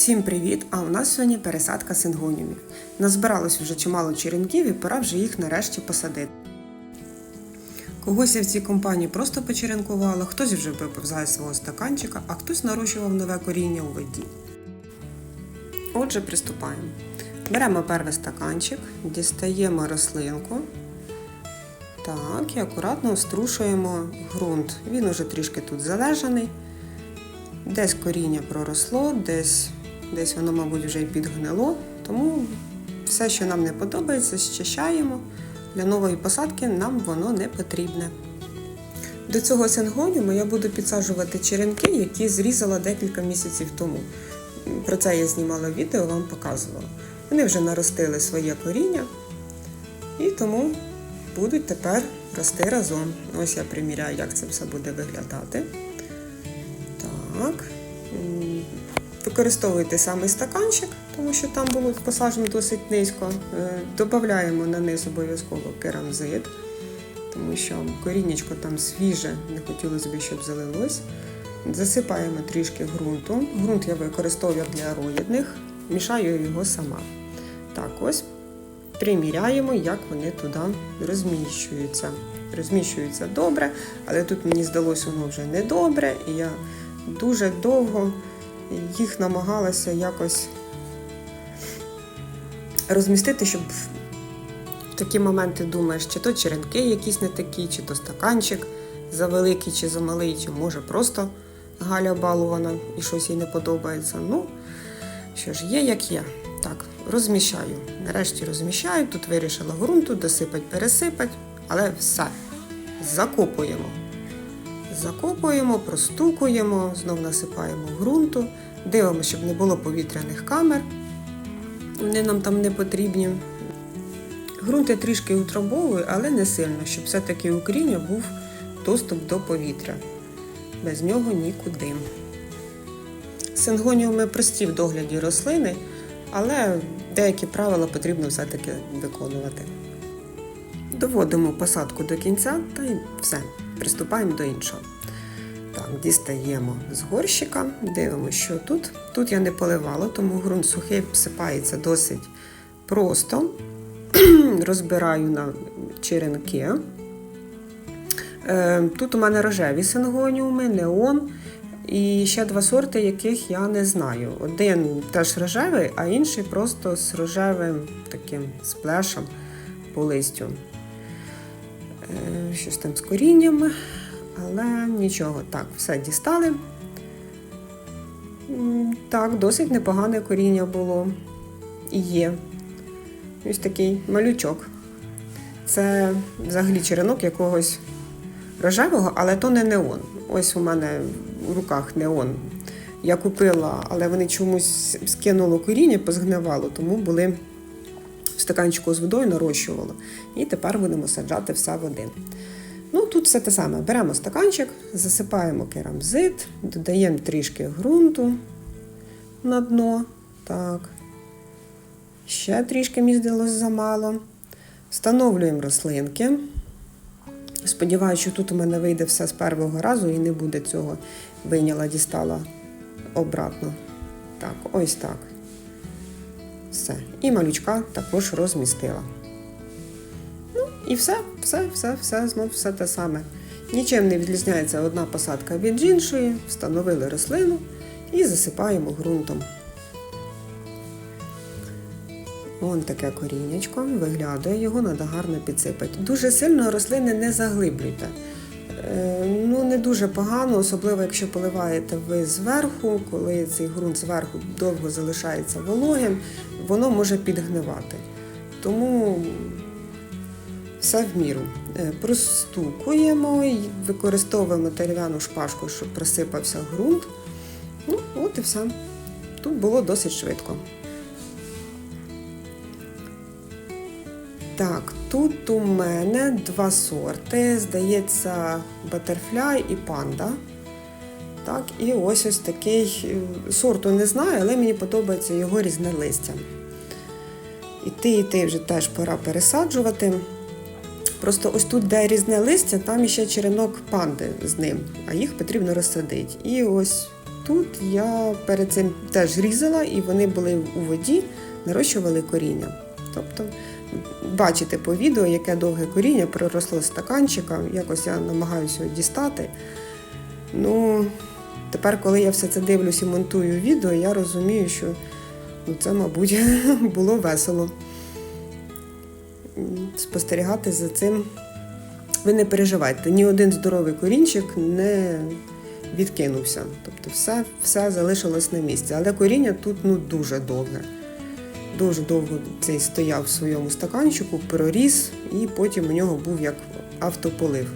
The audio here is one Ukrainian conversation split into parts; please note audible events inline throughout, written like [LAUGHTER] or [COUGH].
Всім привіт! А у нас сьогодні пересадка сингоніумів. Назбиралось вже чимало черенків і пора вже їх нарешті посадити. Когось я в цій компанії просто почеренкувала, хтось вже випив свого стаканчика, а хтось нарощував нове коріння у воді. Отже, приступаємо. Беремо перший стаканчик, дістаємо рослинку. Так, і акуратно струшуємо ґрунт. Він уже трішки тут залежаний. Десь коріння проросло, десь, десь воно, мабуть, вже й підгнило. Тому все, що нам не подобається, щищаємо. Для нової посадки нам воно не потрібне. До цього сингоніуму я буду підсаджувати черенки, які зрізала декілька місяців тому. Про це я знімала відео, вам показувала. Вони вже наростили своє коріння і тому будуть тепер рости разом. Ось я приміряю, як це все буде виглядати. Так. Використовуйте самий стаканчик, тому що там було посаджено досить низько. Е, Додаємо на низ обов'язково керамзит, тому що коріннячко там свіже, не хотілося б, щоб залилось. Засипаємо трішки ґрунту. Ґрунт я використовую для роїдних, мішаю його сама. Так, ось приміряємо, як вони туди розміщуються. Розміщуються добре, але тут мені здалося воно вже не добре, і я дуже довго їх намагалася якось розмістити, щоб в такі моменти думаєш, чи то черенки якісь не такі, чи то стаканчик завеликий, чи замалий, чи може просто Галя балувана і щось їй не подобається. Ну, що ж, є як є. Так, розміщаю. Нарешті розміщаю. Тут вирішила ґрунту, досипать, пересипать, але все. Закопуємо. Закопуємо, простукуємо, знов насипаємо ґрунту, дивимося, щоб не було повітряних камер. Вони нам там не потрібні. Ґрунт я трішки утрамбовую, але не сильно, щоб все-таки у коріння був доступ до повітря. Без нього нікуди. Сингоніуми прості в догляді рослини, але деякі правила потрібно все-таки виконувати. Доводимо посадку до кінця та й все. Приступаємо до іншого. Так, дістаємо з горщика, дивимося, що тут. Тут я не поливала, тому ґрунт сухий всипається досить просто. [CLEARS THROAT] Розбираю на черенки. Е, Тут у мене рожеві сингоніуми, неон і ще два сорти, яких я не знаю. Один теж рожевий, а інший просто з рожевим таким сплешем по листю. Е, Щось там з коріннями, але нічого. Так, все дістали. Так, досить непогане коріння було і є. Ось такий малючок. Це взагалі черенок якогось рожевого, але то не неон. Ось у мене в руках неон. Я купила, але вони чомусь скинуло коріння, позгнивало, тому були стаканчику з водою нарощувало. І тепер будемо саджати все в один. Ну, тут все те саме. Беремо стаканчик, засипаємо керамзит, додаємо трішки ґрунту на дно. Так. Ще трішки мені замало. Встановлюємо рослинки. Сподіваюся, що тут у мене вийде все з першого разу і не буде цього вийняла, дістала обратно. Так, ось так. Все. І малючка також розмістила. Ну, і все, все, все, все, знов все те саме. Нічим не відрізняється одна посадка від іншої. Встановили рослину і засипаємо ґрунтом. Вон таке коріннячко, виглядає, його треба гарно підсипати. Дуже сильно рослини не заглиблюйте. Е, Ну, не дуже погано, особливо якщо поливаєте ви зверху, коли цей ґрунт зверху довго залишається вологим, воно може підгнивати. Тому все в міру. Е, Простукуємо і використовуємо дерев'яну шпажку, щоб просипався ґрунт. Ну, от і все. Тут було досить швидко. Так, тут у мене два сорти. Здається, Butterfly і панда. Так, і ось ось такий е, сорту не знаю, але мені подобається його різне листя. І ти, і ти вже теж пора пересаджувати. Просто ось тут, де різне листя, там ще черенок панди з ним, а їх потрібно розсадити. І ось тут я перед цим теж різала, і вони були у воді, нарощували коріння. Тобто, бачите по відео, яке довге коріння проросло з стаканчика. Якось я намагаюся дістати. Ну, тепер, коли я все це дивлюсь і монтую відео, я розумію, що ну, це, мабуть, [LAUGHS] було весело. Спостерігати за цим. Ви не переживайте, ні один здоровий корінчик не відкинувся. Тобто все, все залишилось на місці. Але коріння тут ну, дуже довге. Дуже довго цей стояв в своєму стаканчику, проріс, і потім у нього був як автополив.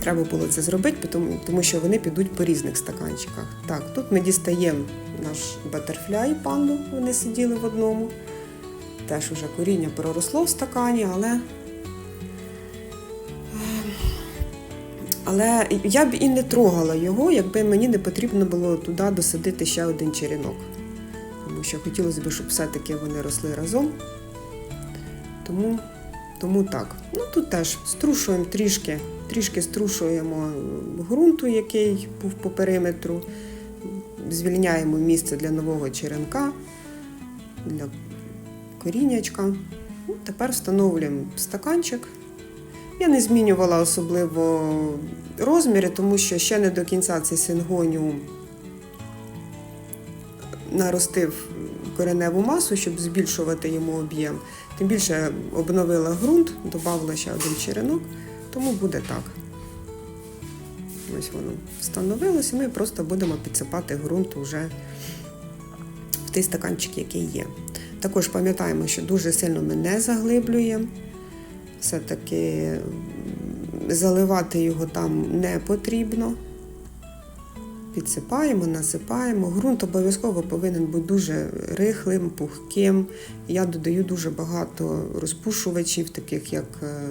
Треба було це зробити, тому, що вони підуть по різних стаканчиках. Так, тут ми дістаємо наш батерфляй панду, вони сиділи в одному. Теж вже коріння проросло в стакані, але. Але я б і не трогала його, якби мені не потрібно було туди досадити ще один черенок. Тому що хотілося б, щоб все-таки вони росли разом. Тому, тому так. Ну тут теж струшуємо трішки, трішки струшуємо ґрунту, який був по периметру, звільняємо місце для нового черенка, для корінячка. Ну, тепер встановлюємо стаканчик. Я не змінювала особливо розміри, тому що ще не до кінця цей сингоніум наростив кореневу масу, щоб збільшувати йому об'єм. Тим більше обновила ґрунт, додала ще один черенок, тому буде так. Ось воно встановилося, ми просто будемо підсипати ґрунт вже в той стаканчик, який є. Також пам'ятаємо, що дуже сильно ми не заглиблюємо. Все-таки заливати його там не потрібно. Підсипаємо, насипаємо. Грунт обов'язково повинен бути дуже рихлим, пухким. Я додаю дуже багато розпушувачів, таких як е,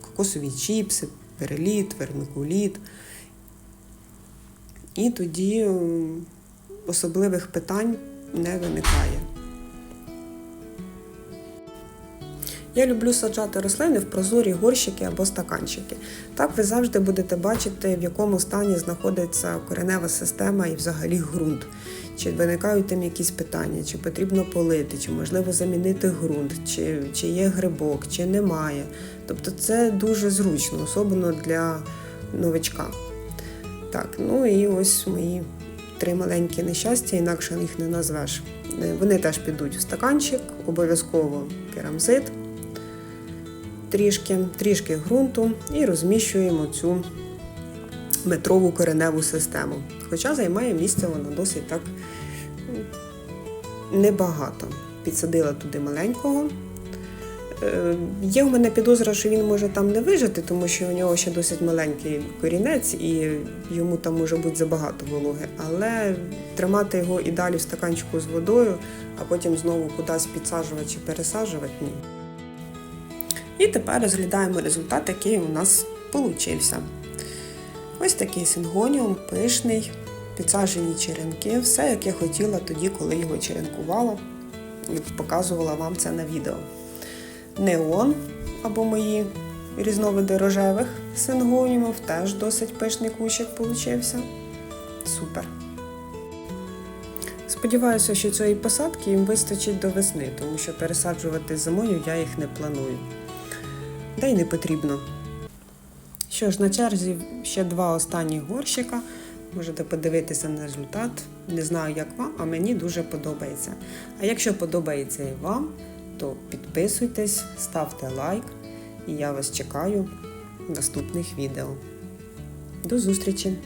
кокосові чіпси, переліт, вермикуліт. І тоді особливих питань не виникає. Я люблю саджати рослини в прозорі горщики або стаканчики. Так ви завжди будете бачити, в якому стані знаходиться коренева система і взагалі ґрунт. Чи виникають там якісь питання, чи потрібно полити, чи можливо замінити ґрунт, чи, чи є грибок, чи немає. Тобто це дуже зручно, особливо для новичка. Так, ну і ось мої три маленькі нещастя, інакше їх не назвеш. Вони теж підуть в стаканчик, обов'язково керамзит трішки, трішки ґрунту і розміщуємо цю метрову кореневу систему. Хоча займає місце вона досить так небагато. Підсадила туди маленького. Е, Є в мене підозра, що він може там не вижити, тому що у нього ще досить маленький корінець і йому там може бути забагато вологи. Але тримати його і далі в стаканчику з водою, а потім знову кудись підсаджувати чи пересаджувати ні. І тепер розглядаємо результат, який у нас получився. Ось такий сингоніум, пишний, підсаджені черенки, все як я хотіла тоді, коли його черенкувала показувала вам це на відео. Неон або мої різновиди рожевих сингоніумів теж досить пишний кущик получився. Супер. Сподіваюся, що цієї посадки їм вистачить до весни, тому що пересаджувати зимою я їх не планую. Та й не потрібно. Що ж, на черзі ще два останні горщика. Можете подивитися на результат. Не знаю, як вам, а мені дуже подобається. А якщо подобається і вам, то підписуйтесь, ставте лайк, і я вас чекаю в наступних відео. До зустрічі!